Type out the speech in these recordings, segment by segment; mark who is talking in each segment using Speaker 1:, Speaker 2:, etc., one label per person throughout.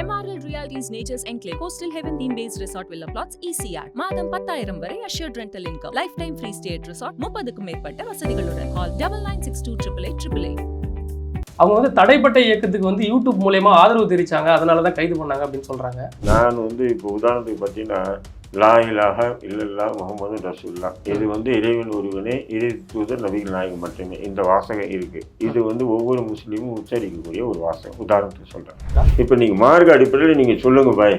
Speaker 1: MRL Realty's Nature's Enclave Coastal Heaven theme based resort villa plots ECR மாதம் பத்தாயிரம் வரை assured rental income. Lifetime free stay at resort முப்பதுக்கும் மேற்பட்ட வசதிகளுடன். Call double nine six two triple eight triple eight
Speaker 2: அவங்க வந்து தடைப்பட்ட இயக்கத்துக்கு வந்து யூடியூப் மூலயமா ஆதரவு தெரிவிச்சாங்க. அதனால தான் கைது பண்ணாங்க அப்படின்னு சொல்றாங்க.
Speaker 3: நான் வந்து இப்போ உதாரணத்துக்கு பார்த்தீங்கன்னா லா இலாஹ இல்லல்லா முகமது ரசூல்லா இது வந்து இறைவன் ஒருவனே இறை தூதர் நபிகள் நாயகம் மட்டுமே. இந்த வாசகம் இருக்கு. இது வந்து ஒவ்வொரு முஸ்லீமும் உச்சரிக்கக்கூடிய ஒரு வாசகம். உதாரணத்துக்கு சொல்றேன். இப்போ நீங்க மார்க்க அடிப்படையில் நீங்க சொல்லுங்க பாய்.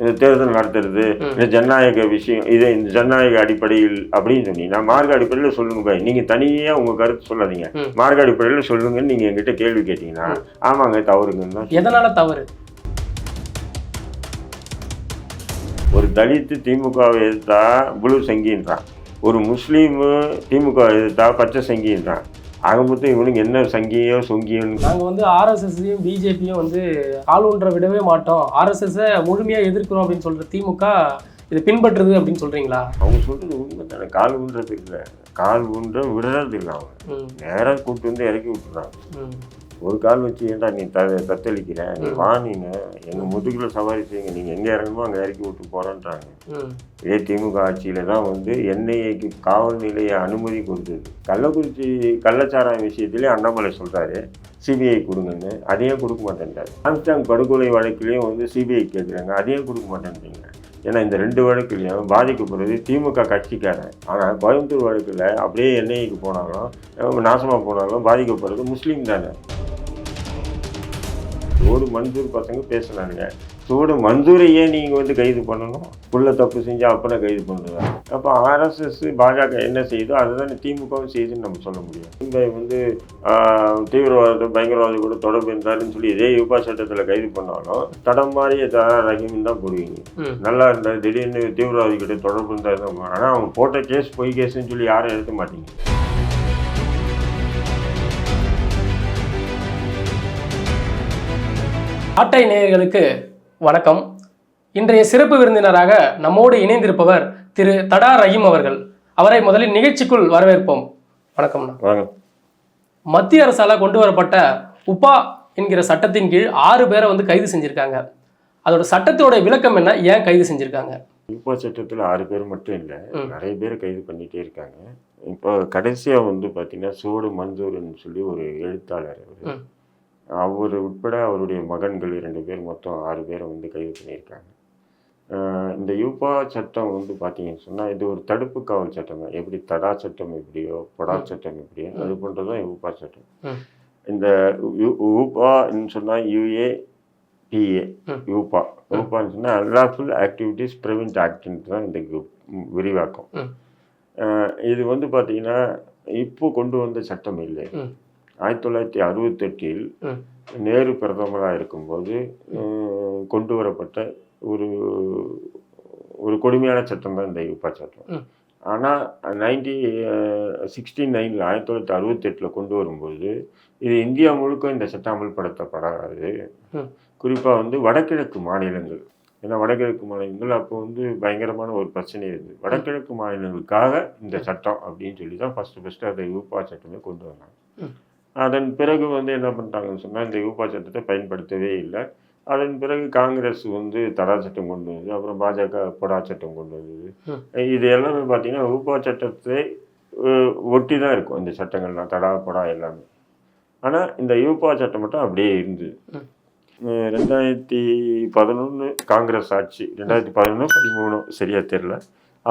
Speaker 3: இந்த தேர்தல் நடத்துறது. இந்த ஜனநாயக விஷயம் இது இந்த ஜனநாயக அடிப்படையில் அப்படின்னு சொன்னீங்கன்னா மார்க்க அடிப்படையில் சொல்லுங்க பாய். நீங்க தனியா உங்க கருத்து சொல்லாதீங்க.
Speaker 2: ம்.
Speaker 3: மார்க்க அடிப்படையில் சொல்லுங்கன்னு நீங்க என்கிட்ட கேள்வி கேட்டீங்கன்னா. ஆமாங்க தவறுங்கன்னு தான்
Speaker 2: எதனால தவறு?
Speaker 3: தலித்து திமுகவை எதிர்த்தா புளு சங்கின்றான். ஒரு முஸ்லீமு திமுக எதிர்த்தா பச்சை சங்கின்றான். ஆக மொத்தம் இவனுக்கு என்ன சங்கியோ சொங்கியோன்னு
Speaker 2: நாங்க வந்து ஆர்எஸ்எஸ்ஸையும் பிஜேபியும் வந்து ஊன்ற விடவே மாட்டோம். ஆர்எஸ்எஸ்ஸை முழுமையா எதிர்க்கிறோம் அப்படின்னு சொல்ற திமுக இது பின்பற்றுது அப்படின்னு சொல்றீங்களா?
Speaker 3: அவங்க சொல்றது உண்மை தானே கால் ஊன்றது இல்லை. கால் ஊன்ற விடுறது இல்லை அவன்
Speaker 2: ம்,
Speaker 3: நேராக கூப்பிட்டு வந்து இறக்கி விட்டுறான்
Speaker 2: ம்,
Speaker 3: ஒரு கால் வச்சு ஏன்டா நீ த தத்தளிக்கிற? நீ. வா நீனு எங்கள் முதுகில் சவாரி செய்யுங்க. நீங்கள் எங்கே இறங்கணுமோ அங்கே இறக்கி விட்டு போகிறேன்றாங்க இதே திமுக ஆட்சியில் தான் வந்து என்ஐஏக்கு காவல் நிலைய அனுமதி கொடுத்தது. கள்ளக்குறிச்சி கள்ளச்சாராய விஷயத்திலே அண்ணாமலை சொல்கிறாரு சிபிஐ கொடுங்கன்னு. அதையும் கொடுக்க மாட்டேன்றாரு. ஆம்ஸ்டாங் படுகொலை வழக்கிலையும் வந்து சிபிஐ கேட்குறாங்க. அதையும் கொடுக்க மாட்டேன்றீங்க. ஏன்னா இந்த ரெண்டு வழக்குலையும் பாதிக்கப்படுறது திமுக கட்சிக்காரன். ஆனால் கோயம்புத்தூர் வழக்கில் அப்படியே என்ஐக்கு போனாலும் நாசமாக போனாலும் பாதிக்கப்படுறது முஸ்லீம் தானே. ஒரு மன்சூர் பசங்க பேசுனானுங்க. சோடு மன்சூரையே நீங்கள் வந்து கைது பண்ணணும். புள்ள தப்பு செஞ்சு அப்பனை கைது பண்ணுறதா அப்போ ஆர்எஸ்எஸ் பாஜக என்ன செய்யுதோ அதுதானே திமுகவும் செய்யுதுன்னு நம்ம சொல்ல முடியும். இந்த வந்து ஆஹ், தீவிரவாத பயங்கரவாதி கூட தொடர்பு இருந்தாருன்னு சொல்லி இதே யூபா சட்டத்தில் கைது பண்ணாலும் தடம் மாறிய தர ரஹீம் தான் போடுவீங்க. நல்லா இருந்தார் திடீர்னு தீவிரவாதி கிட்ட தொடர்பு இருந்தாரு தான் ஆனால் அவங்க போட்ட கேஸ் பொய் கேஸ்ன்னு சொல்லி யாரும் எடுக்க மாட்டீங்க.
Speaker 2: ஆட்டை நேயர்களுக்கு வணக்கம். இன்றைய சிறப்பு விருந்தினராக நம்மோடு இணைந்திருப்பவர் திரு தடா ரஹீம் அவர்கள். அவரை முதலில் நிகழ்ச்சிக்குள் வரவேற்போம். வணக்கம்ண்ணா
Speaker 3: வாங்க
Speaker 2: மத்திய அரசால கொண்டு வரப்பட்ட உப்பா என்கிற சட்டத்தின் கீழ் ஆறு பேரை வந்து கைது செஞ்சிருக்காங்க. அதோட சட்டத்தோட விளக்கம் என்ன? ஏன் கைது செஞ்சிருக்காங்க?
Speaker 3: யூபா சட்டத்தில் ஆறு பேர் மட்டும் இல்லை. நிறைய பேர் கைது பண்ணிகிட்டே இருக்காங்க. இப்போ கடைசியாக வந்து பார்த்தீங்கன்னா சோடு மன்சூர்னு சொல்லி ஒரு எழுத்தாளர் அவர் உட்பட அவருடைய மகன்கள் இரண்டு பேர் மொத்தம் ஆறு பேரை வந்து கைது பண்ணியிருக்காங்க இந்த யூபா சட்டம் வந்து பார்த்தீங்கன்னு சொன்னால் இது ஒரு தடுப்பு காவல் சட்டம் தான் எப்படி தடா சட்டம் எப்படியோ பொடா. சட்டம் எப்படியோ. அது போன்றது தான் யூபா சட்டம். இந்த யூ- யூபான்னு சொன்னால் யூஏ பிஏ. யூபா யூபான்னு சொன்னால் அன்லாஃபுல் ஆக்டிவிட்டீஸ் ப்ரிவென்ட் ஆக்ட்ன்றது தான் இந்த விரிவாக்கம் இது வந்து பார்த்தீங்கன்னா இப்போ கொண்டு வந்த சட்டம் இல்லை. ஆயிரத்தி தொள்ளாயிரத்தி அறுபத்தெட்டில். நேரு பிரதமராக இருக்கும்போது கொண்டு வரப்பட்ட ஒரு ஒரு கொடுமையான சட்டம் தான் இந்த யூபா சட்டம். ஆனால் நைன்டி சிக்ஸ்டி நைனில் ஆயிரத்தி தொள்ளாயிரத்தி அறுபத்தெட்டில் கொண்டு வரும்போது இது இந்தியா முழுக்க இந்த சட்டம் அமல்படுத்தப்படாது. குறிப்பாக வந்து வடகிழக்கு மாநிலங்கள் ஏன்னா வடகிழக்கு மாநிலங்கள் அப்போ வந்து பயங்கரமான ஒரு பிரச்சனை இருந்தது வடகிழக்கு மாநிலங்களுக்காக இந்த சட்டம் அப்படின்னு சொல்லி தான் ஃபஸ்ட்டு ஃபஸ்ட்டு அந்த யூபா சட்டமே கொண்டு வந்தாங்க. அதன் பிறகு வந்து என்ன பண்ணிட்டாங்கன்னு சொன்னால் இந்த யூபா சட்டத்தை பயன்படுத்தவே இல்லை. அதன் பிறகு காங்கிரஸ் வந்து தடா சட்டம் கொண்டு வந்தது அப்புறம் பாஜக பொடா சட்டம் கொண்டு வந்தது. இது எல்லாமே பார்த்தீங்கன்னா யூபா சட்டத்தை ஒட்டி தான் இருக்கும் இந்த சட்டங்கள்லாம் தடா பொடா எல்லாமே. ஆனால் இந்த யூபா சட்டம் மட்டும் அப்படியே இருந்தது. ரெண்டாயிரத்தி பதினொன்று காங்கிரஸ் ஆட்சி ரெண்டாயிரத்தி பதினொன்று பதிமூணு சரியா தெரில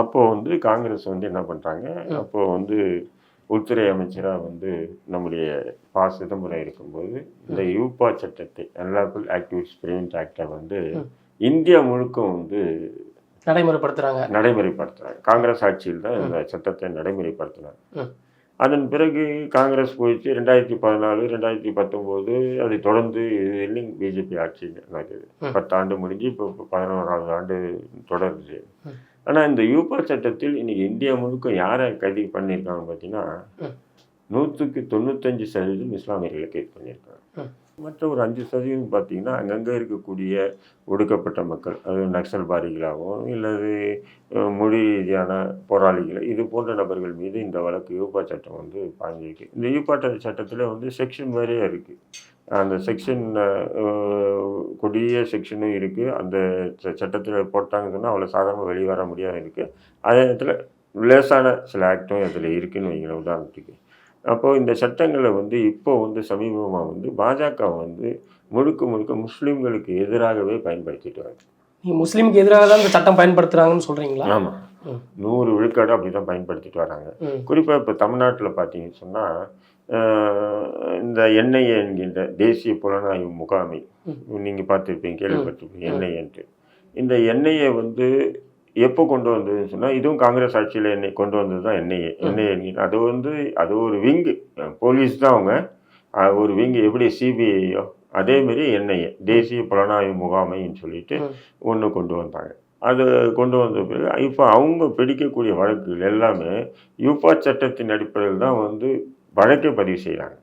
Speaker 3: அப்போது வந்து காங்கிரஸ் வந்து என்ன பண்ணுறாங்க. அப்போது வந்து உள்துறை அமைச்சராக வந்து நம்முடைய ப சிதம்பரம் இருக்கும்போது இந்த யூபா சட்டத்தை அன்லாபிள் ஆக்டிவிட்டிஸ் பிரிவென்ட் ஆக்டை வந்து. இந்தியா முழுக்க வந்து
Speaker 2: நடைமுறைப்படுத்துறாங்க
Speaker 3: நடைமுறைப்படுத்துறாங்க காங்கிரஸ் ஆட்சியில் தான் இந்த சட்டத்தை நடைமுறைப்படுத்தினாங்க. அதன் பிறகு காங்கிரஸ் போயிடுச்சு ரெண்டாயிரத்தி பதினாலு ரெண்டாயிரத்தி பத்தொம்போது அதை தொடர்ந்து இல்லைங்க பிஜேபி ஆட்சி நடக்குது. பத்தாண்டு முடிஞ்சு இப்போ பதினோராவது ஆண்டு தொடருது. ஆனால் இந்த யூபா சட்டத்தில் இன்னைக்கு இந்தியா முழுக்க யாரை கைது பண்ணியிருக்காங்க பார்த்தீங்கன்னா. நூற்றுக்கு தொண்ணூத்தஞ்சு சதவீதம் இஸ்லாமியர்களை கைது பண்ணியிருக்காங்க. மற்ற ஒரு அஞ்சு சதவீதம் பார்த்தீங்கன்னா அங்கங்கே இருக்கக்கூடிய ஒடுக்கப்பட்ட மக்கள் அது நக்சல்பாரிகளாகவும் இல்லது மொழி ரீதியான போராளிகள் இது போன்ற நபர்கள் மீது இந்த வழக்கு யூபா சட்டம் வந்து பாஞ்சிருக்கு இந்த யூபா சட்டத்தில் வந்து செக்ஷன் வேறையே இருக்குது அந்த செக்ஷன் கொடிய செக்ஷனும் இருக்குது அந்த சட்டத்தில் போட்டாங்கன்னு சொன்னால் அவ்வளோ சாதாரண வெளியே வர முடியாது இருக்குது அதே நேரத்தில் லேசான சில ஆக்டும் அதில் இருக்குன்னு வைங்களேன் உதாரணத்துக்கு. அப்போது இந்த சட்டங்களை வந்து இப்போ வந்து சமீபமாக வந்து பாஜக வந்து முழுக்க முழுக்க முஸ்லீம்களுக்கு எதிராகவே பயன்படுத்திட்டு வருது
Speaker 2: நீங்க முஸ்லீமுக்கு எதிராக தான் இந்த சட்டம் பயன்படுத்துறாங்கன்னு சொல்றீங்களா?
Speaker 3: ஆமாம். நூறு விழுக்காடு அப்படி தான் பயன்படுத்திட்டு வராங்க. குறிப்பாக இப்போ தமிழ்நாட்டில் பார்த்தீங்கன்னு சொன்னால் இந்த என்ஐஏ என்கின்ற தேசிய புலனாய்வு முகாமை. நீங்கள் பார்த்துருப்பீங்க கேள்விப்பட்டிருப்பீங்க என்ஐஏன்ட்டு இந்த என்ஐஏ வந்து எப்போ கொண்டு வந்ததுன்னு சொன்னால் இதுவும் காங்கிரஸ் ஆட்சியில் என்னை கொண்டு வந்தது தான் என்ஐஏ என்ஐஏ அது வந்து அது ஒரு விங்கு. போலீஸ் தான் அவங்க. ஒரு விங்கு எப்படி சிபிஐயோ அதேமாரி என்ஐஏ தேசிய புலனாய்வு முகாமைன்னு சொல்லிட்டு. ஒன்று கொண்டு வந்தாங்க. அது கொண்டு வந்த பிறகு இப்போ அவங்க பிடிக்கக்கூடிய வழக்குகள் எல்லாமே யூபா சட்டத்தின் அடிப்படையில் தான் வந்து வழக்கே பதிவு செய்கிறாங்க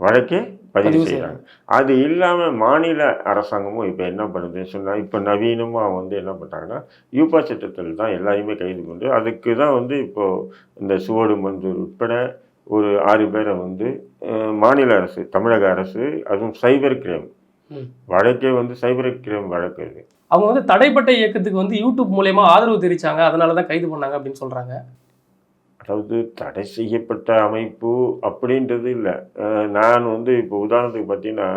Speaker 3: வழக்கே பதிவு செய்கிறாங்க அது இல்லாமல் மாநில அரசாங்கமும் இப்போ என்ன பண்ணுதுன்னு சொன்னால் இப்போ நவீனமாக வந்து என்ன பண்ணுறாங்கன்னா யூபா சட்டத்தில் தான் எல்லாரையுமே கைது கொண்டு அதுக்கு தான் வந்து இப்போது இந்த சுவடு மஞ்சூர் உட்பட ஒரு ஆறு பேரை வந்து மாநில அரசு தமிழக அரசு அதுவும் சைபர் கிரைம். வழக்கே வந்து சைபர் கிரைம் வழக்கு
Speaker 2: அவங்க வந்து தடைப்பட்ட இயக்கத்துக்கு வந்து யூடியூப் மூலயமா ஆதரவு தெரிவிச்சாங்க அதனால தான் கைது பண்ணாங்க அப்படின்னு சொல்றாங்க.
Speaker 3: அதாவது தடை செய்யப்பட்ட அமைப்பு அப்படின்றது இல்லை. நான் வந்து இப்போ உதாரணத்துக்கு பார்த்தீங்கன்னா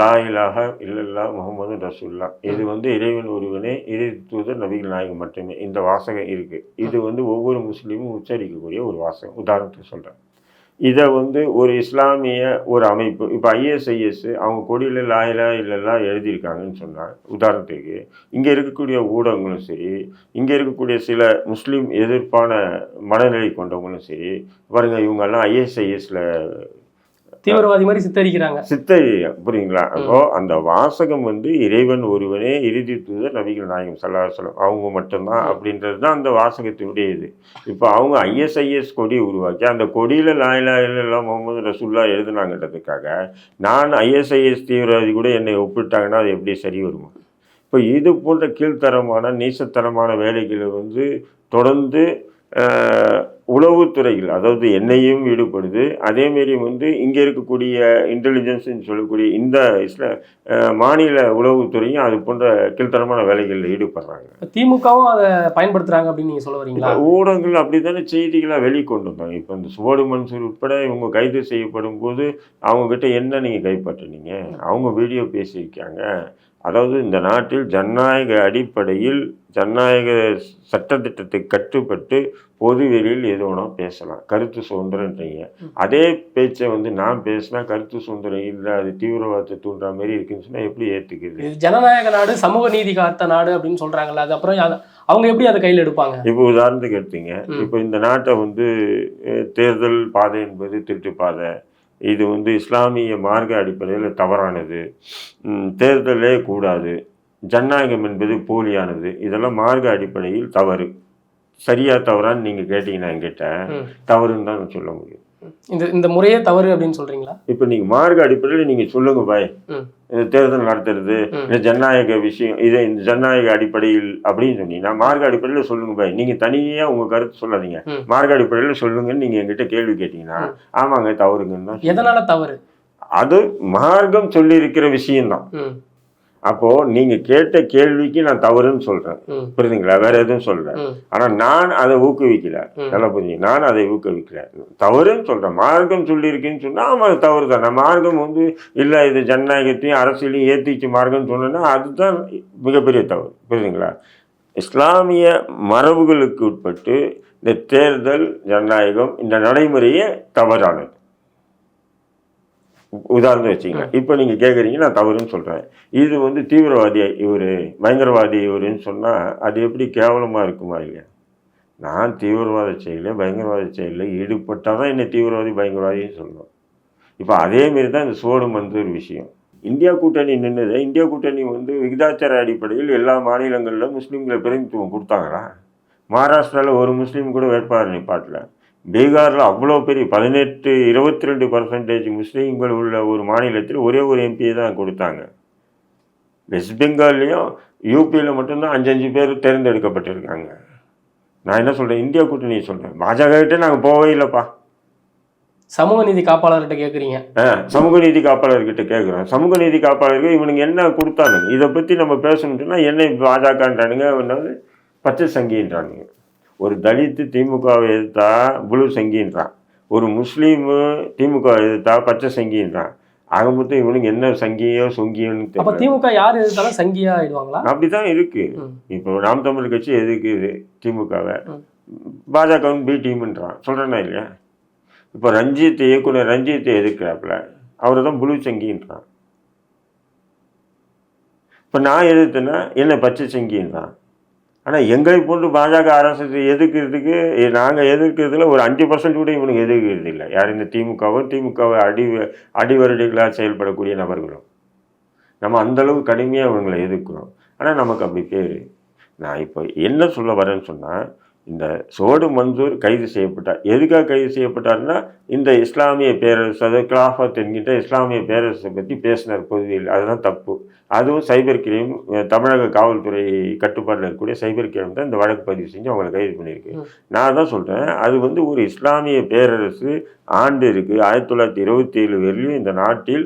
Speaker 3: லா இலாஹ இல்லல்லா முகமது ரசூல்லா. இது வந்து இறைவன் ஒருவனே இறை தூதர் நபிகள் நாயகம் மட்டுமே. இந்த வாசகம் இருக்குது இது வந்து ஒவ்வொரு முஸ்லீமும் உச்சரிக்கக்கூடிய ஒரு வாசகம். உதாரணத்துக்கு சொல்கிறேன் இதை வந்து ஒரு இஸ்லாமிய ஒரு அமைப்பு இப்போ ஐஎஸ்ஐஎஸ் அவங்க கொடியில் லாயிலா இல்லைலாம் எழுதியிருக்காங்கன்னு சொன்னால் உதாரணத்துக்கு இங்கே இருக்கக்கூடிய ஊடகங்களும் சரி இங்கே இருக்கக்கூடிய சில முஸ்லீம் எதிர்ப்பான மனநிலை கொண்டவங்களும் சரி பாருங்க இவங்கெல்லாம் ஐஎஸ்ஐஎஸில்
Speaker 2: தீவிரவாதி மாதிரி சித்தரிக்கிறாங்க.
Speaker 3: சித்தரி புரியுங்களா? அப்போ அந்த வாசகம் வந்து இறைவன் ஒருவனே இறுதி தூதர் நபிகள் நாயகம் சல்லாஹலம் அவங்க மட்டும்தான் அப்படின்றது தான் அந்த வாசகத்தினுடைய இது. இப்போ அவங்க ஐஎஸ்ஐஎஸ் கொடியை உருவாக்கி அந்த கொடியில் லாயிலா இல்லா முகமது ரசூல்லா எழுதுனாங்கன்றதுக்காக நான் ஐஎஸ்ஐஎஸ் தீவிரவாதி கூட என்னை ஒப்பிட்டாங்கன்னா அது எப்படி சரி வருமா? இப்போ இது போன்ற கீழ்த்தரமான நீசத்தரமான வேலைகளை வந்து தொடர்ந்து ஆஹ், உளவுத்துறைகள் அதாவது என்னையும் ஈடுபடுது. அதேமாரி வந்து இங்கே இருக்கக்கூடிய இன்டெலிஜென்ஸ்னு சொல்லக்கூடிய இந்த இஸ்ல மாநில உளவுத்துறையும் அது போன்ற கீழ்த்தரமான வேலைகளில் ஈடுபடுறாங்க.
Speaker 2: திமுகவும் அதை பயன்படுத்துறாங்க அப்படின்னு நீங்க சொல்ல வரீங்களா?
Speaker 3: ஊடகங்கள் அப்படி தானே செய்திகளாக வெளிக்கொண்டு வந்தாங்க. இப்போ இந்த சுவோடு மன்சூர் உட்பட இவங்க கைது செய்யப்படும் போது அவங்கக்கிட்ட என்ன நீங்கள் கைப்பற்றினீங்க? அவங்க வீடியோ பேசியிருக்காங்க. அதாவது இந்த நாட்டில் ஜனநாயக அடிப்படையில் ஜனநாயக சட்டத்திட்டத்துக்கு கட்டுப்பட்டு பொது வெளியில் எது வேணால் பேசலாம். கருத்து சுதந்திரன்றீங்க அதே பேச்சை வந்து நான் பேசினா கருத்து சுதந்திரம் இல்லை அது தீவிரவாதத்தை தூண்டுற மாதிரி இருக்குன்னு சொன்னால் எப்படி ஏற்றுக்குது
Speaker 2: ஜனநாயக நாடு சமூக நீதி காத்த நாடு அப்படின்னு சொல்றாங்கல்ல அது அப்புறம் அவங்க எப்படி அதை கையில் எடுப்பாங்க?
Speaker 3: இப்போ உதாரணத்துக்கு எடுத்தீங்க. இப்போ இந்த நாட்டை வந்து தேர்தல் பாதை என்பது திருட்டு பாதை. இது வந்து இஸ்லாமிய மார்க்க அடிப்படையில் தவறானது. தேர்தலே கூடாது. ஜனநாயகம் என்பது போலியானது. இதெல்லாம் மார்க்க அடிப்படையில் தவறு. சரியா தவறான்னு நீங்கள் கேட்டிங்கன்னா என்கிட்ட. தவறுன்னு தான் சொல்ல முடியும்.
Speaker 2: இந்த இந்த முறையே தவறு அப்படின்னு சொல்றீங்களா
Speaker 3: இப்போ நீங்கள் மார்க்க அடிப்படையில் நீங்கள் சொல்லுங்க பாய். இந்த தேர்தல் நடத்துறது. இந்த ஜனநாயக விஷயம் இதை இந்த ஜனநாயக அடிப்படையில் அப்படின்னு சொன்னீங்கன்னா மார்க்க அடிப்படையில் சொல்லுங்க பாய் நீங்கள் தனியாக உங்கள் கருத்து சொல்லாதீங்க. மார்க்க அடிப்படையில் சொல்லுங்கன்னு நீங்கள் என்கிட்ட கேள்வி கேட்டீங்கன்னா. ஆமாங்க தவறுங்கன்னு தான்.
Speaker 2: எதனால தவறு
Speaker 3: அது மார்க்கம் சொல்லி இருக்கிற விஷயம்தான்
Speaker 2: ம்
Speaker 3: அப்போ நீங்க கேட்ட கேள்விக்கு நான் தவறுன்னு சொல்றேன்.
Speaker 2: ம்.
Speaker 3: புரியுதுங்களா? வேற எதுவும் சொல்றேன்
Speaker 2: ம்.
Speaker 3: ஆனா நான் அதை ஊக்குவிக்கல. நல்லா புரிஞ்சுங்க. நான் அதை ஊக்குவிக்கல. தவறுன்னு சொல்றேன். மார்க்கம் சொல்லியிருக்குன்னு சொன்னா ஆமா அது தவறு தான். நான் மார்க்கம் வந்து இல்ல இது ஜனநாயகத்தையும் அரசியலையும் ஏத்திச்சு மார்க்கம் சொன்னேன்னா அதுதான் மிகப்பெரிய தவறு. புரியுதுங்களா? இஸ்லாமிய மரபுகளுக்கு உட்பட்டு இந்த தேர்தல் ஜனநாயகம் இந்த நடைமுறையே தவறானது. உதாரணம் வச்சுக்கலாம் இப்போ நீங்கள் கேட்குறீங்க நான் தவறுன்னு சொல்கிறேன் இது வந்து தீவிரவாதி இவர் பயங்கரவாதி இவருன்னு சொன்னால் அது எப்படி கேவலமாக இருக்குமா இல்லையா? நான் தீவிரவாத செயலில் பயங்கரவாத செயலில் ஈடுபட்டால் தான் என்னை தீவிரவாதி பயங்கரவாதின்னு சொல்லணும் இப்போ அதேமாரி தான் இந்த சோடு மந்தூர் விஷயம். இந்தியா கூட்டணி நின்றுது இந்தியா கூட்டணி வந்து விகிதாச்சார அடிப்படையில் எல்லா மாநிலங்களிலும் முஸ்லீம்களை பிரதிநிதித்துவம் கொடுத்தாங்களா? மகாராஷ்டிராவில் ஒரு முஸ்லீம் கூட வேட்பாளர் நிப்பாட்டல. பீகாரில் அவ்வளோ பெரிய பதினெட்டு இருபத்தி ரெண்டு பர்சன்டேஜ் முஸ்லீம்கள் உள்ள ஒரு மாநிலத்தில் ஒரே ஒரு எம்பியை தான் கொடுத்தாங்க. வெஸ்ட் பெங்கால்லையும் யூபியில் மட்டும்தான் அஞ்சஞ்சு பேர் தேர்ந்தெடுக்கப்பட்டிருக்காங்க. நான் என்ன சொல்கிறேன் இந்தியா கூட்டணியை சொல்கிறேன் பாஜக கிட்டே நாங்கள் போகவே இல்லைப்பா.
Speaker 2: சமூக நீதி காப்பாளர்கிட்ட கேட்குறீங்க
Speaker 3: ஆ, சமூக நீதி காப்பாளர்கிட்ட கேட்குறோம் சமூக நீதி காப்பாளருக்கு இவனுங்க என்ன கொடுத்தானுங்க இதை பற்றி நம்ம பேசணும்னா என்ன பாஜகன்றானுங்க பச்சை சங்கின்றானுங்க. ஒரு தலித்து திமுகவை எதிர்த்தா புளு சங்கின்றான். ஒரு முஸ்லீமு திமுக எதிர்த்தா பச்சை சங்கின்றான். ஆக மொத்தம் இவனுங்க என்ன சங்கியோ சொங்கியோன்னு
Speaker 2: அப்ப திமுக யார் எதிர்த்தாலும் சங்கியா ஆயிடுவாங்களா?
Speaker 3: அப்படிதான் இருக்கு. இப்போ நாம் தமிழ் கட்சி எதுக்குது திமுகவை. பாஜகவும் பி டீம்ன்றான். சொல்கிறேன்னா இல்லையா? இப்போ ரஞ்சித் இயக்குனர் ரஞ்சித்தை எதிர்க்கிறாப்புல அவர் தான் புளு சங்கின்றான். இப்போ நான் எதிர்த்தேன்னா என்ன பச்சை சங்கின்றான்? ஆனால் எங்களை போன்று பாஜக அரசு எதிர்க்கிறதுக்கு நாங்கள் எதிர்க்கிறதுல ஒரு அஞ்சு பர்சன்ட் கூட இவனுக்கு எதிர்க்கிறது இல்லை. யார் இந்த திமுகவும் திமுகவை அடி அடிவருடிகளாக செயல்படக்கூடிய நபர்களும். நம்ம அந்தளவு கடுமையாக இவங்களை எதிர்க்கிறோம். ஆனால் நமக்கு அப்படி பேர். நான் இப்போ என்ன சொல்ல வரேன்னு சொன்னால் இந்த சோடு மன்சூர் கைது செய்யப்பட்டார். எதுக்காக கைது செய்யப்பட்டார்னா இந்த இஸ்லாமிய பேரரசு அதாவது கிலாஃபத் என்கின்ற இஸ்லாமிய பேரரசை பற்றி பேசினார் பொதுவில். அதுதான் தப்பு. அதுவும் சைபர் கிரைம் தமிழக காவல்துறை கட்டுப்பாட்டில் இருக்கக்கூடிய சைபர் கிரைம் தான் இந்த வழக்கு பதிவு செஞ்சு அவங்களை கைது பண்ணியிருக்கு. நான் தான் சொல்கிறேன் அது வந்து ஒரு இஸ்லாமிய பேரரசு ஆண்டு இருக்குது ஆயிரத்தி தொள்ளாயிரத்தி இருபத்தி ஏழு வரையிலும் இந்த நாட்டில்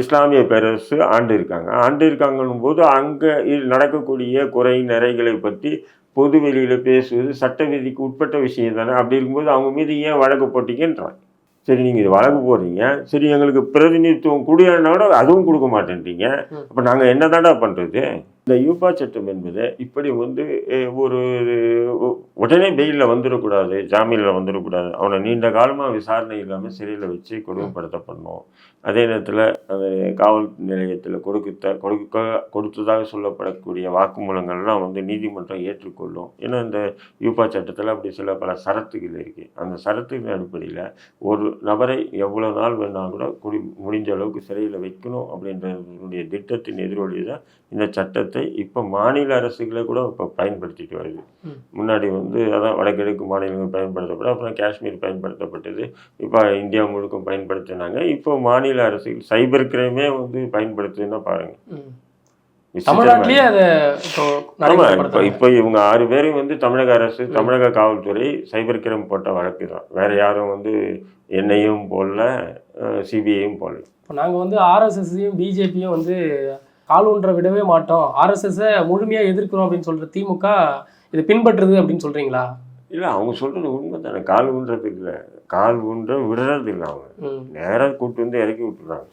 Speaker 3: இஸ்லாமிய பேரரசு ஆண்டு இருக்காங்க. ஆண்டு இருக்காங்கன்னும் போது அங்கே நடக்கக்கூடிய குறை நிறைகளை பற்றி பொது வெளியில் பேசுவது சட்ட விதிக்கு உட்பட்ட விஷயம் தானே? அப்படி இருக்கும்போது அவங்க மீது ஏன் வழக்கு போட்டீங்கன்றான் சரி நீங்கள் இது வழக்கு போடுறீங்க. சரி எங்களுக்கு பிரதிநிதித்துவம் கூட அதுவும் கொடுக்க மாட்டேன்றீங்க. அப்போ நாங்கள் என்ன தாண்டா பண்ணுறது இந்த யூபா சட்டம் என்பது இப்படி வந்து ஒரு உடனே பெயிலில் வந்துடக்கூடாது ஜாமீனில் வந்துடக்கூடாது. அவனை நீண்ட காலமாக விசாரணை இல்லாமல் சிறையில் வச்சு கொடுமைப்படுத்தப்படணும். அதே நேரத்தில் அந்த காவல் நிலையத்தில் கொடுக்க கொடுக்க கொடுத்ததாக சொல்லப்படக்கூடிய வாக்குமூலங்கள்லாம் வந்து நீதிமன்றம் ஏற்றுக்கொள்ளும். ஏன்னா இந்த யூபா சட்டத்தில் அப்படி சில பல சரத்துகள் இருக்குது அந்த சரத்துகளின் அடிப்படையில் ஒரு நபரை எவ்வளோ நாள் வேணாலும் கூட குடி முடிஞ்ச அளவுக்கு சிறையில் வைக்கணும் அப்படின்றதுடைய திட்டத்தின் எதிரொலி தான் இந்த சட்டத்தை இப்போ மாநில அரசுகளே கூட இப்போ பயன்படுத்திட்டு வருது. முன்னாடி வந்து அதான் வடகிழக்கு மாநிலங்கள் பயன்படுத்தப்படும். அப்புறம் காஷ்மீர் பயன்படுத்தப்பட்டது. இப்போ இந்தியா முழுக்க பயன்படுத்தினாங்க. இப்போ மாநில அரசுகள் சைபர் கிரைமே வந்து பயன்படுத்துதுன்னா பாருங்க.
Speaker 2: தமிழ்நாட்டிலேயே அதை இப்போ
Speaker 3: இவங்க ஆறு பேரும் வந்து தமிழக அரசு தமிழக காவல்துறை சைபர் கிரைம் போட்ட வழக்கு தான். வேற யாரும் வந்து என்னையும் போடல சிபிஐயும் போடல.
Speaker 2: இப்போ நாங்கள் வந்து ஆர்எஸ்எஸ்ஸையும் பிஜேபியும் வந்து கால் ஊன்ற விடவே மாட்டோம். ஆர்எஸ்எஸ்ஸை முழுமையாக எதிர்க்கிறோம் அப்படின்னு சொல்கிற திமுக இதை பின்பற்றுது அப்படின்னு சொல்கிறீங்களா
Speaker 3: இல்லை அவங்க சொல்றது உண்மை தானே கால் ஊன்றது இல்லை. கால் ஊன்ற விடுறது இல்லை அவங்க. நேராக கூப்பிட்டு வந்து இறக்கி விட்டுறாங்க.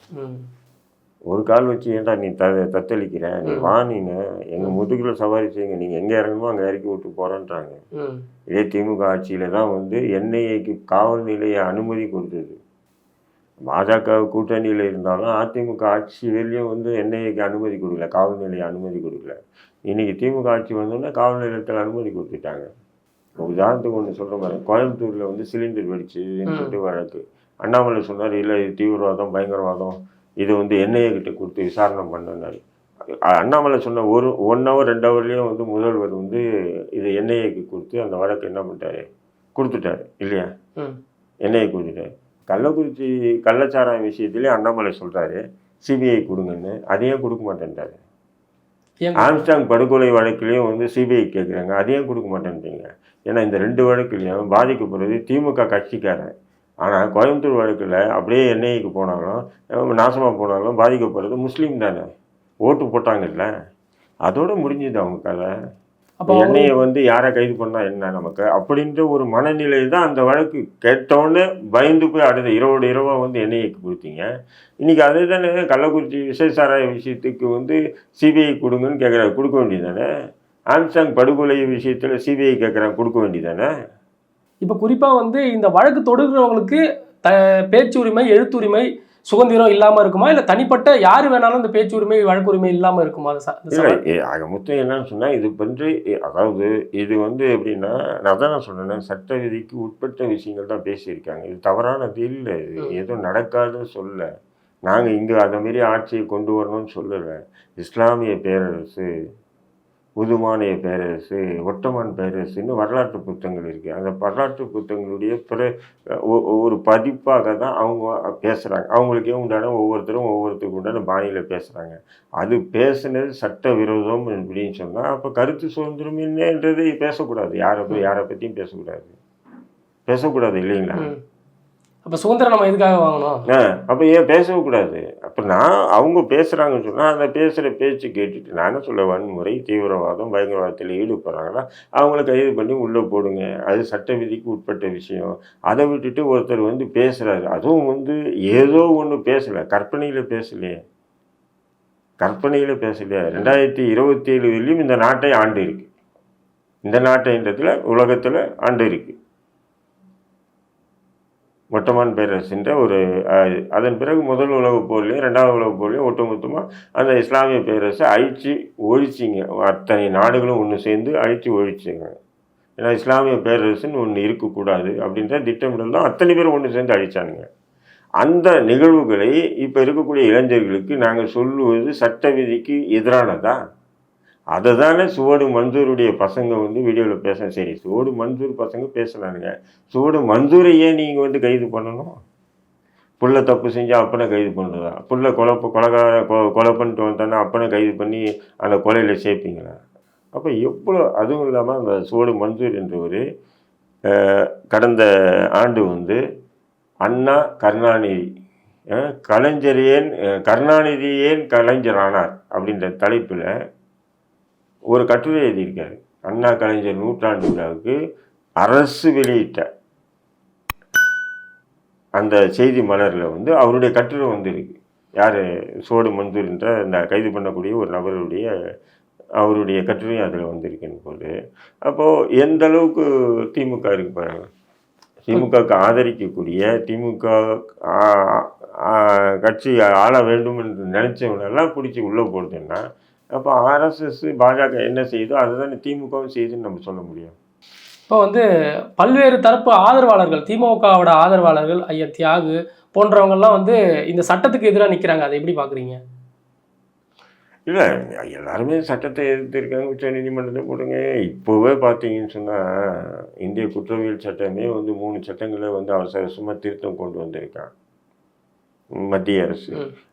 Speaker 3: ஒரு கால் வச்சு ஏன்டா நீ த தத்தளிக்கிற? நீ
Speaker 2: ம்.
Speaker 3: வா நீனு. எங்கள் முதுகில் சவாரி செய்யுங்க. நீங்கள் எங்கே இறங்கணுமோ அங்கே இறக்கி விட்டு போகிறேன்றாங்க இதே திமுக ஆட்சியில் தான் வந்து என்ஐஏக்கு காவல் நிலைய அனுமதி கொடுத்தது. பாஜக கூட்டணியில் இருந்தாலும் அதிமுக ஆட்சி வெளியும் வந்து என்ஐஏக்கு அனுமதி கொடுக்கல? காவல் நிலைய அனுமதி கொடுக்கல. இன்னைக்கு திமுக ஆட்சி வந்தோடனே காவல் நிலையத்தில் அனுமதி கொடுத்துட்டாங்க. உதாரணத்துக்கு ஒன்று சொல்கிற மாதிரி கோயம்புத்தூரில் வந்து சிலிண்டர் வெடிச்சுன்னு சொல்லிட்டு வழக்கு. அண்ணாமலை சொன்னார் இல்லை இது தீவிரவாதம் பயங்கரவாதம். இது வந்து என்ஐஏ கிட்ட கொடுத்து விசாரணை பண்ணனாரு அண்ணாமலை சொன்ன ஒரு ஒன் ஹவர் ரெண்டு ஹவர்லேயும் வந்து முதல்வர் வந்து இது என்ஐஏக்கு கொடுத்து அந்த வழக்கு என்ன பண்ணிட்டாரு? கொடுத்துட்டாரு இல்லையா? என்ஐஏ கொடுத்துட்டாரு. கள்ளக்குறிச்சி கள்ளச்சாராயம் விஷயத்திலே அண்ணாமலை சொல்கிறாரு சிபிஐ கொடுங்கன்னு. அதையே கொடுக்க மாட்டேன்ட்டாரு. ஆம்ஸ்டாங் படுகொலை வழக்குலையும் வந்து சிபிஐ கேட்குறாங்க அதையும் கொடுக்க மாட்டேன்றீங்க. ஏன்னா இந்த ரெண்டு வழக்குலையும் பாதிக்கப்படுறது திமுக கட்சிக்காரன். ஆனால் கோயம்புத்தூர் வழக்கில் அப்படியே என்ஐக்கு போனாலும் நாசமாக போனாலும் பாதிக்கப்படுறது முஸ்லீம் தானே. ஓட்டு போட்டாங்கல்ல. அதோட முடிஞ்சுது அவங்க கதை
Speaker 2: அப்போ
Speaker 3: எண்ணெயை வந்து யாரை கைது பண்ணா என்ன நமக்கு? அப்படின்ற ஒரு மனநிலை தான் அந்த வழக்கு கேட்டோன்னே பயந்து போய் அடுத்த இரவோட இரவாக வந்து எண்ணெய்க்கு கொடுத்தீங்க. இன்னைக்கு அதே தானே கள்ளக்குறிச்சி விசேஷாராய விஷயத்துக்கு வந்து சிபிஐ கொடுங்கன்னு கேட்குறாங்க கொடுக்க வேண்டியதானே ஆம்சாங் படுகொலை விஷயத்தில் சிபிஐ கேட்குறாங்க கொடுக்க வேண்டியதானே
Speaker 2: இப்போ குறிப்பாக வந்து இந்த வழக்கு தொடுக்கிறவங்களுக்கு த பேச்சுரிமை எழுத்துரிமை சுதந்திரம் இல்லாமல் இருக்குமா? இல்லை தனிப்பட்ட யார் வேணாலும் இந்த பேச்சுரிமை வழக்குரிமை இல்லாமல் இருக்குமா? அது ச- இந்த
Speaker 3: இல்லை
Speaker 2: சவால்?
Speaker 3: ஆக மொத்தம் என்னன்னு சொன்னால் இது பற்றி அதாவது இது வந்து எப்படின்னா நான் தான் நான் சொன்னேன் சட்ட விதிக்கு உட்பட்ட விஷயங்கள் தான் பேசியிருக்காங்க. இது தவறானது இல்லை இது. எதுவும் நடக்காதுன்னு சொல்ல. நாங்கள் இங்கே அதை மாரி ஆட்சியை கொண்டு வரணும்னு சொல்லலை. இஸ்லாமிய பேரரசு உதுமானிய பேரரசு ஒட்டமான் பேரரசுன்னு வரலாற்று புத்தகங்கள் இருக்குது அந்த வரலாற்று புத்தகங்களுடைய பிற ஒ- ஒரு பதிப்பாக தான் அவங்க பேசுகிறாங்க அவங்களுக்கே உண்டான ஒவ்வொருத்தரும் ஒவ்வொருத்தருக்கு உண்டான பாணியில் பேசுகிறாங்க அது பேசுனது சட்ட விரோதம் அப்படின்னு சொன்னால் அப்போ கருத்து சுதந்திரம் என்னன்றது பேசக்கூடாது. யாரை யாரை பற்றியும் பேசக்கூடாது. பேசக்கூடாது இல்லைங்களா.
Speaker 2: அப்ப சுதந்திரம் நம்ம எதுக்காக வாங்கணும்?
Speaker 3: அப்போ ஏன் பேசவே கூடாது? அப்போ நான் அவங்க பேசுகிறாங்கன்னு சொன்னால் அந்த பேசுகிற பேச்சு கேட்டுட்டு நான் என்ன சொல்ல வன்முறை தீவிரவாதம் பயங்கரவாதத்தில் ஈடுபடுறாங்கன்னா அவங்கள கைது பண்ணி உள்ளே போடுங்க. அது சட்ட விதிக்கு உட்பட்ட விஷயம். அதை விட்டுட்டு ஒருத்தர் வந்து பேசுகிறாரு அதுவும் வந்து ஏதோ ஒன்று பேசலை. கற்பனையில் பேசலையே. கற்பனையில் பேசலையே. ரெண்டாயிரத்தி இருபத்தி ஏழு வரையிலும் இந்த நாட்டை ஆண்டு இருக்கு. இந்த நாட்டைன்றதுல உலகத்தில் ஆண்டு இருக்குது ஒட்டமான் பேரரசுன்ற ஒரு அதன் பிறகு முதல் உலகப் போர்லையும் ரெண்டாவது உலகப் போர்லையும் ஒட்டுமொத்தமாக அந்த இஸ்லாமிய பேரரசை அழித்து ஒழிச்சிங்க. அத்தனை நாடுகளும் ஒன்று சேர்ந்து அழித்து ஒழிச்சிங்க. ஏன்னா இஸ்லாமிய பேரரசுன்னு ஒன்று இருக்கக்கூடாது அப்படின்ற திட்டமிடல் தான் அத்தனை பேரும் ஒன்று சேர்ந்து அழிச்சானுங்க. அந்த நிகழ்வுகளை இப்போ இருக்கக்கூடிய இளைஞர்களுக்கு நாங்கள் சொல்லுவது சட்ட விதிக்கு எதிரானதா? அதை தானே சுவடு மன்சூருடைய பசங்க வந்து வீடியோவில் பேச சரி சுவடு மன்சூர் பசங்க பேசலானுங்க. சுவடு மன்சூரை ஏன் நீங்கள் வந்து கைது பண்ணணும். புள்ள தப்பு செஞ்சால் அப்பனை கைது பண்ணுறதா புள்ள கொலை கொலகார கொ- கொலை பண்ணிட்டு வந்தானே அப்பனை கைது பண்ணி அந்த கொலையில் சேர்ப்பீங்களா? அப்போ எவ்வளோ அதுவும் இல்லாமல் அந்த சுவடு மன்சூர் என்றவர் கடந்த ஆண்டு வந்து அண்ணா கருணாநிதி கலைஞர் ஏன் கருணாநிதி ஏன் கலைஞரானார் அப்படின்ற தலைப்பில் ஒரு கட்டுரை எழுதியிருக்காரு. அண்ணா கலைஞர் நூற்றாண்டு விழாவுக்கு அரசு வெளியிட்ட அந்த செய்தி மலரில் வந்து அவருடைய கட்டுரை வந்திருக்கு. யார்? சோடு மன்சூர்ன்ற அந்த கைது பண்ணக்கூடிய ஒரு நபருடைய அவருடைய கட்டுரையும் அதில் வந்திருக்குன்னு போது. அப்போது எந்த அளவுக்கு திமுக இருக்கு பாருங்க. திமுகவுக்கு ஆதரிக்கக்கூடிய திமுக கட்சி ஆள வேண்டும் என்று நினைச்சவனெல்லாம் பிடிச்சி உள்ளே போடுதுன்னா அப்போ ஆர்எஸ்எஸ் பாஜக என்ன செய்யுதோ அதுதானே திமுகவும் செய்யுதுன்னு நம்ம சொல்ல முடியும்.
Speaker 2: இப்போ வந்து பல்வேறு தரப்பு ஆதரவாளர்கள் திமுகவோட ஆதரவாளர்கள் ஐயா தியாகு போன்றவங்கெல்லாம் வந்து இந்த சட்டத்துக்கு எதிராக நிற்கிறாங்க அதை எப்படி பார்க்குறீங்க?
Speaker 3: இல்லை எல்லாருமே சட்டத்தை எதிர்த்து இருக்காங்க. உச்ச நீதிமன்றத்தை போடுங்க. இப்போவே பார்த்தீங்கன்னு சொன்னால் இந்திய குற்றவியல் சட்டமே வந்து மூணு சட்டங்களை வந்து அவசர அவசரமாக திருத்தம் கொண்டு வந்திருக்கான் மத்திய அரசு.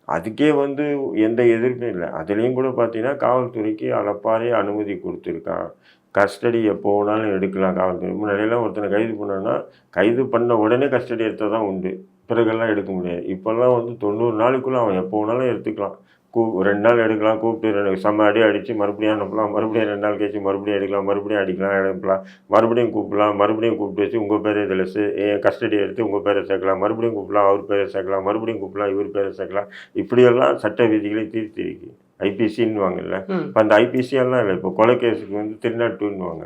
Speaker 3: அதுக்கே வந்து எந்த எதிர்ப்பும் இல்லை. அதுலேயும் கூட பார்த்தீங்கன்னா காவல்துறைக்கு அளப்பாரே அனுமதி கொடுத்துருக்கான் கஸ்டடி எப்போ வேணாலும் எடுக்கலாம் காவல்துறை. முன்னாடியெல்லாம் ஒருத்தனை கைது பண்ணோன்னா கைது பண்ண உடனே கஸ்டடி எடுத்தால் தான் உண்டு. பிறகெல்லாம் எடுக்க முடியாது. இப்போல்லாம் வந்து தொண்ணூறு நாளுக்குள்ளே அவன் எப்போ வேணாலும் எடுத்துக்கலாம். கூ ரெண்டு நாள் எடுக்கலாம் கூப்பிட்டு ரெண்டு செம்ம அடி அடித்து மறுபடியும் அனுப்பலாம் மறுபடியும் ரெண்டு நாள் கழிச்சு மறுபடியும் எடுக்கலாம் மறுபடியும் அடிக்கலாம் அனுப்பலாம் மறுபடியும் கூப்பிடலாம் மறுபடியும் கூப்பிட்டு வச்சு உங்கள் பேரை இதில் சே கஸ்டடி எடுத்து உங்கள் பேரை சேர்க்கலாம் மறுபடியும் கூப்பிடலாம் அவர் பேரை சேர்க்கலாம் மறுபடியும் கூப்பிடலாம் இவர் பேரை சேர்க்கலாம். இப்படியெல்லாம் சட்ட விதிகளை தீர்த்திருக்கு ஐபிசின்னு வாங்கல்ல.
Speaker 2: ம்.
Speaker 3: இப்போ அந்த ஐபிசி எல்லாம் இல்லை. இப்போ கொலை கேஸுக்கு வந்து திருநாட் டூன்னுவாங்க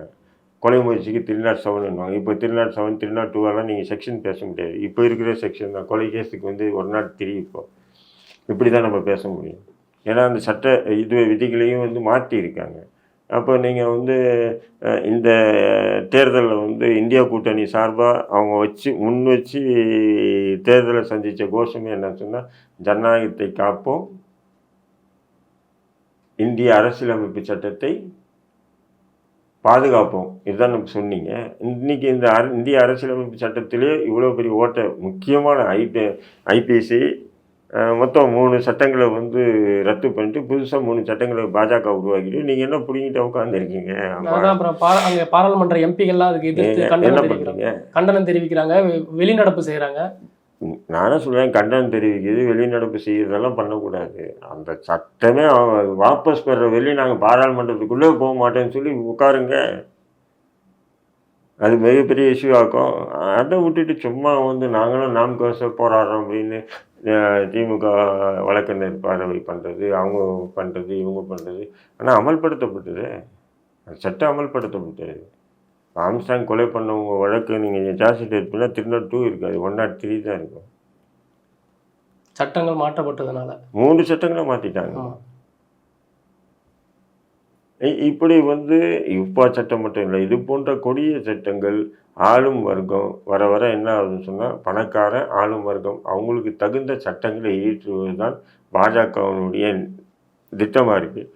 Speaker 3: கொலை முயற்சிக்கு திருநாட் செவன்னுவாங்க இப்போ திருநாட் செவன் திருநாட் டூ எல்லாம் நீங்கள் செக்ஷன் பேச முடியாது. இப்போ இருக்கிற செக்ஷன் தான். கொலை கேஸுக்கு வந்து ஒரு நாட் த்ரீ இப்போ. இப்படி தான் நம்ம பேச முடியும். ஏன்னா அந்த சட்ட இது விதிகளையும் வந்து மாற்றியிருக்காங்க. அப்போ நீங்கள் வந்து இந்த தேர்தலில் வந்து இந்தியா கூட்டணி சார்பாக அவங்க வச்சு முன் வச்சு தேர்தலை சந்தித்த கோஷமே என்ன சொன்னால் ஜனநாயகத்தை காப்போம். இந்திய அரசியலமைப்பு சட்டத்தை பாதுகாப்போம். இதுதான் நம்ம சொன்னீங்க. இன்னைக்கு இந்த அர- இந்திய அரசியலமைப்பு சட்டத்திலே இவ்வளோ பெரிய ஓட்டை முக்கியமான ஐபி ஐபிசி மொத்தம் மூணு சட்டங்களை வந்து ரத்து பண்ணிட்டு புதுசாக மூணு சட்டங்களை பாஜக உருவாக்கிட்டு நீங்கள் என்ன பிடிங்கிட்டு உட்காந்துருக்கீங்க
Speaker 2: அங்கே பாராளுமன்ற எம்பிகள்லாம் அதுக்கு எதிர்த்து கண்டனம் தெரிவிக்கிறாங்க. கண்டனம் தெரிவிக்கிறாங்க வெளிநடப்பு செய்கிறாங்க
Speaker 3: நானே சொல்றேன் கண்டனம் தெரிவிக்கிறது வெளிநடப்பு செய்யறதெல்லாம் பண்ணக்கூடாது. அந்த சட்டமே வாபஸ் பெற வெளியே நாங்கள் பாராளுமன்றத்துக்குள்ளே போக மாட்டேன்னு சொல்லி உட்காருங்க. அது மிகப்பெரிய இஷ்யூ ஆக்கும். அதை விட்டுட்டு சும்மா வந்து நாங்களும் நாம் கோச போராடுறோம் அப்படின்னு திமுக வழக்கறிஞர் பார்வை பண்ணுறது அவங்க பண்ணுறது இவங்க பண்ணுறது ஆனால் அமல்படுத்தப்பட்டது. சட்டம் அமல்படுத்தப்பட்டது. ஆம்ஸ்டாங் கொலை பண்ணவங்க வழக்கு நீங்கள் சார்ஜ் ஷீட் எடுப்பீங்கன்னா திருநாட் டூ இருக்காது ஒன் நாட் த்ரீ தான் இருக்கும்.
Speaker 2: சட்டங்கள் மாற்றப்பட்டதுனால.
Speaker 3: மூணு சட்டங்களை மாற்றிட்டாங்க. இப்படி வந்து இப்பா சட்டம் மட்டும் இல்லை இது போன்ற கொடிய சட்டங்கள் ஆளும் வர்க்கம் வர வர என்ன ஆகுதுன்னு சொன்னால் பணக்காரன் ஆளும் வர்க்கம் அவங்களுக்கு தகுந்த சட்டங்களை இயற்றுவது தான் பாஜகவினுடைய திட்டமாக இருக்குது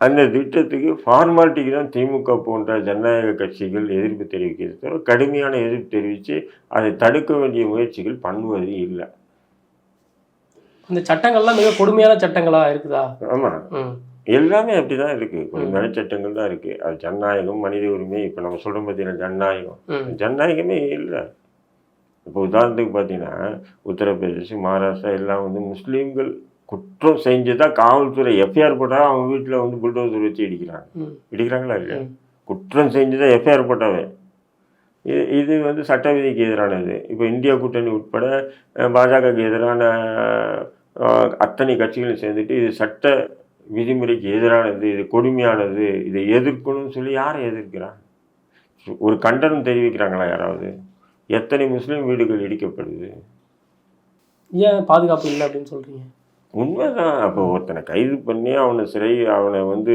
Speaker 3: அந்த திட்டத்துக்கு ஃபார்மாலிட்டிக்கு தான் திமுக போன்ற ஜனநாயக கட்சிகள் எதிர்ப்பு தெரிவிக்கிறது தவிர கடுமையான எதிர்ப்பு தெரிவித்து அதை தடுக்க வேண்டிய முயற்சிகள் பண்ணுவது இல்லை.
Speaker 2: இந்த சட்டங்கள்லாம் மிக கொடுமையான சட்டங்களா இருக்குதா?
Speaker 3: ஆமாம் எல்லாமே அப்படிதான் இருக்கு. கொடுமையான சட்டங்கள் தான் இருக்கு. அது ஜனநாயகம் மனித உரிமை இப்போ நம்ம சொல்றோம் பார்த்தீங்கன்னா ஜனநாயகம். ஜனநாயகமே இல்லை. இப்போ உதாரணத்துக்கு பார்த்தீங்கன்னா உத்தரப்பிரதேசம் மகாராஷ்டிரா எல்லாம் வந்து முஸ்லீம்கள் குற்றம் செஞ்சுதான் காவல்துறை எஃப்ஐஆர் போட்டால் அவங்க வீட்டில் வந்து புல்டோசர் வச்சு இடிக்கிறாங்க. இடிக்கிறாங்களா இல்லையா. குற்றம் செஞ்சுதான் எஃப்ஐஆர் போட்டாவே இது இது வந்து சட்ட விதிக்கு எதிரானது. இப்போ இந்தியா கூட்டணி உட்பட பாஜகவுக்கு எதிரான அத்தனை கட்சிகளும் சேர்ந்துட்டு இது சட்ட விதிமுறைக்கு எதிரானது இது கொடுமையானது இதை எதிர்க்கணும்னு சொல்லி யாரை எதிர்க்கிறான்? ஒரு கண்டனம் தெரிவிக்கிறாங்களா யாராவது? எத்தனை முஸ்லீம் வீடுகள் இடிக்கப்படுது?
Speaker 2: ஏன் பாதுகாப்பு இல்லை அப்படின்னு சொல்கிறீங்க
Speaker 3: உண்மைதான். அப்போ ஒருத்தனை கைது பண்ணி அவனை சிறை அவனை வந்து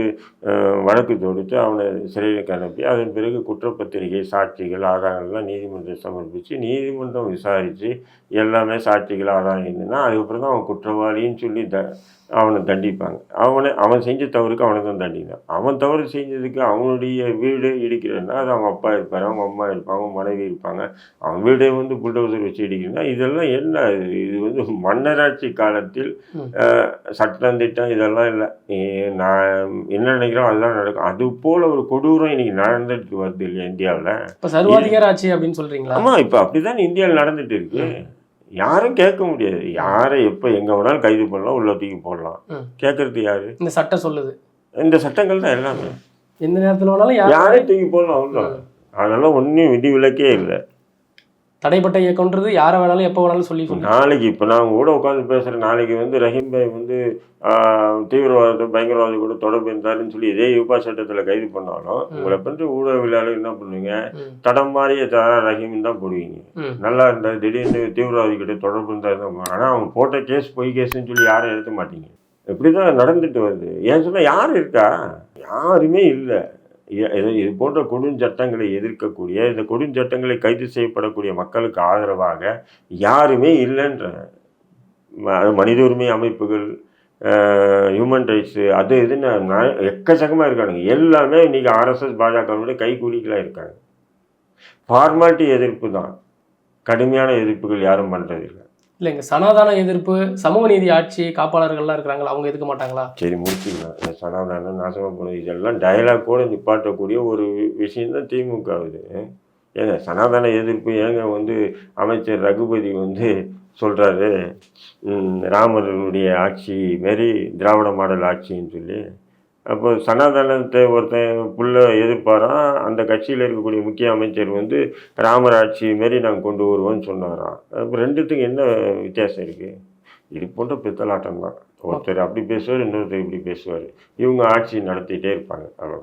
Speaker 3: வழக்கு தொடுத்து அவனை சிறையில் அனுப்பி அதன் பிறகு குற்றப்பத்திரிகை சாட்சிகள் ஆதாரங்கள்லாம் நீதிமன்றம் சமர்ப்பித்து நீதிமன்றம் விசாரித்து எல்லாமே சாட்சிகள் ஆதாரம் இருந்ததுன்னா அதுக்கப்புறம் தான் அவன் குற்றவாளின்னு சொல்லி த அவனை தண்டிப்பாங்க. அவனை அவன் செஞ்ச தவறுக்கு அவனை தான் தண்டிக்கணும். அவன் தவறு செஞ்சதுக்கு அவனுடைய வீடு இடிக்கிறன்னா அது அவங்க அப்பா இருப்பார் அவங்க அம்மா இருப்பாங்க அவங்க மனைவி இருப்பாங்க. அவன் வீடே வந்து புல்டோசர் வச்சு இடிக்கிறனா இதெல்லாம் என்ன? இது வந்து மன்னராட்சி காலத்தில் சட்டம் திட்டம் இதெல்லாம் இல்லை. நான் என்ன நினைக்கிறோம் அதுதான் நடக்கும். அது போல ஒரு கொடூரம் இன்னைக்கு நடந்துட்டு வருது இல்லையா இந்தியாவில்?
Speaker 2: இப்ப சர்வாதிகார ஆட்சி அப்படின்னு சொல்றீங்களா?
Speaker 3: ஆமா இப்போ அப்படிதான் இந்தியாவில் நடந்துட்டு இருக்கு. யாரும் கேட்க முடியாது. யாரை எப்போ எங்க வேணாலும் கைது பண்ணலாம் உள்ள தூக்கி போடலாம். கேட்கறது யாரு?
Speaker 2: இந்த சட்டம் சொல்லுது.
Speaker 3: இந்த சட்டங்கள் தான் எல்லாமே.
Speaker 2: எந்த நேரத்துல வேணாலும் யார்
Speaker 3: யாரையும் தூக்கி போடலாம் உள்ள அதெல்லாம் ஒன்றும் விதி விலக்கே இல்லை.
Speaker 2: தடைப்பட்ட இயக்கம்ன்றது யாரை வேணாலும் எப்போ வேணாலும் சொல்லி
Speaker 3: நாளைக்கு இப்போ நான் கூட உட்காந்து பேசுகிறேன் நாளைக்கு வந்து ரஹீம் பாய் வந்து தீவிரவாதத்தை பயங்கரவாதி கூட தொடர்பு இருந்தாருன்னு சொல்லி இதே யூபா சட்டத்தில் கைது பண்ணாலும் உங்களை பற்றி ஊடகவியலாளர் என்ன பண்ணுவீங்க. தடம் மாறிய தர ரஹீம் தான் போடுவீங்க. நல்லா இருந்தார் திடீர்னு தீவிரவாதி கிட்ட தொடர்பு இருந்தார் தான் ஆனால் அவங்க போட்ட கேஸ் பொய் கேஸ்ன்னு சொல்லி யாரும் எடுக்க மாட்டீங்க. இப்படி தான் நடந்துட்டு வருது. ஏன் சொன்னால் யார் இருக்கா? யாருமே இல்லை. இது போன்ற கொடுஞ்சட்டங்களை எதிர்க்கக்கூடிய இந்த கொடுஞ்சட்டங்களை கைது செய்யப்படக்கூடிய மக்களுக்கு ஆதரவாக யாருமே இல்லைன்ற மனித உரிமை அமைப்புகள் ஹியூமன் ரைட்ஸு அது இதுன்னு எக்கச்சக்கமாக இருக்கானுங்க. எல்லாமே இன்றைக்கி ஆர்எஸ்எஸ் பாஜகவுடைய கைகூலிகளாக இருக்காங்க. ஃபார்மாலிட்டி எதிர்ப்பு தான். கடுமையான எதிர்ப்புகள் யாரும் பண்ணுறதில்ல
Speaker 2: இல்லைங்க சனாதன எதிர்ப்பு சமூக நீதி ஆட்சி காப்பாளர்கள்லாம் இருக்கிறாங்களா? அவங்க எதுக்க மாட்டாங்களா?
Speaker 3: சரி முடிச்சுக்கலாம். இந்த சனாதனம் நாசமாக போனது இதெல்லாம் டயலாக் கூட நிப்பாட்டக்கூடிய ஒரு விஷயம் தான் திமுக இது. ஏங்க சனாதன எதிர்ப்பு ஏங்க வந்து அமைச்சர் ரகுபதி வந்து சொல்கிறாரு ராமருடைய ஆட்சி மாரி திராவிட மாடல் ஆட்சின்னு சொல்லி. அப்போ சனாதனத்தை ஒருத்தன் புள்ள எதிர்ப்பாராம் அந்த கட்சியில் இருக்கக்கூடிய முக்கிய அமைச்சர் வந்து ராமர் ஆட்சி மாரி நாங்கள் கொண்டு வருவோம்னு சொன்னாராம் அப்போ ரெண்டுத்துக்கும் என்ன வித்தியாசம் இருக்குது இது போன்ற பித்தலாட்டம் தான் ஒருத்தர் அப்படி பேசுவார் இன்னொருத்தர் இப்படி பேசுவார். இவங்க ஆட்சி நடத்திட்டே இருப்பாங்க அவ்வளோ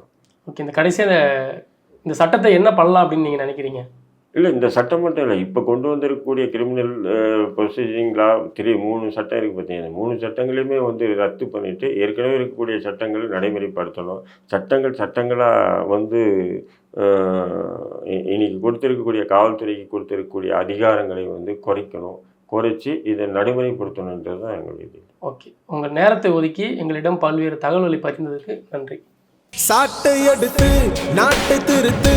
Speaker 2: ஓகே இந்த கடைசியாக இந்த சட்டத்தை என்ன பண்ணலாம் அப்படின்னு நீங்கள் நினைக்கிறீங்க?
Speaker 3: இல்லை இந்த சட்டம் மட்டும் இல்லை. இப்போ கொண்டு வந்திருக்கக்கூடிய கிரிமினல் ப்ரொசீஜரிங் லா த்ரீ மூணு சட்டம் இருக்குது பார்த்தீங்கன்னா மூணு சட்டங்களையுமே வந்து ரத்து பண்ணிவிட்டு ஏற்கனவே இருக்கக்கூடிய சட்டங்களை நடைமுறைப்படுத்தணும். சட்டங்கள் சட்டங்களாக வந்து இன்னைக்கு கொடுத்திருக்கக்கூடிய காவல்துறைக்கு கொடுத்திருக்கக்கூடிய அதிகாரங்களை வந்து குறைக்கணும். குறைச்சி இதை நடைமுறைப்படுத்தணுன்றது தான் எங்களுடைய இது.
Speaker 2: ஓகே. உங்கள் நேரத்தை ஒதுக்கி எங்களிடம் பல்வேறு தகவல்களை பகிர்ந்ததுக்கு நன்றி.
Speaker 4: சாட்டை எடுத்து நாட்டை திருத்து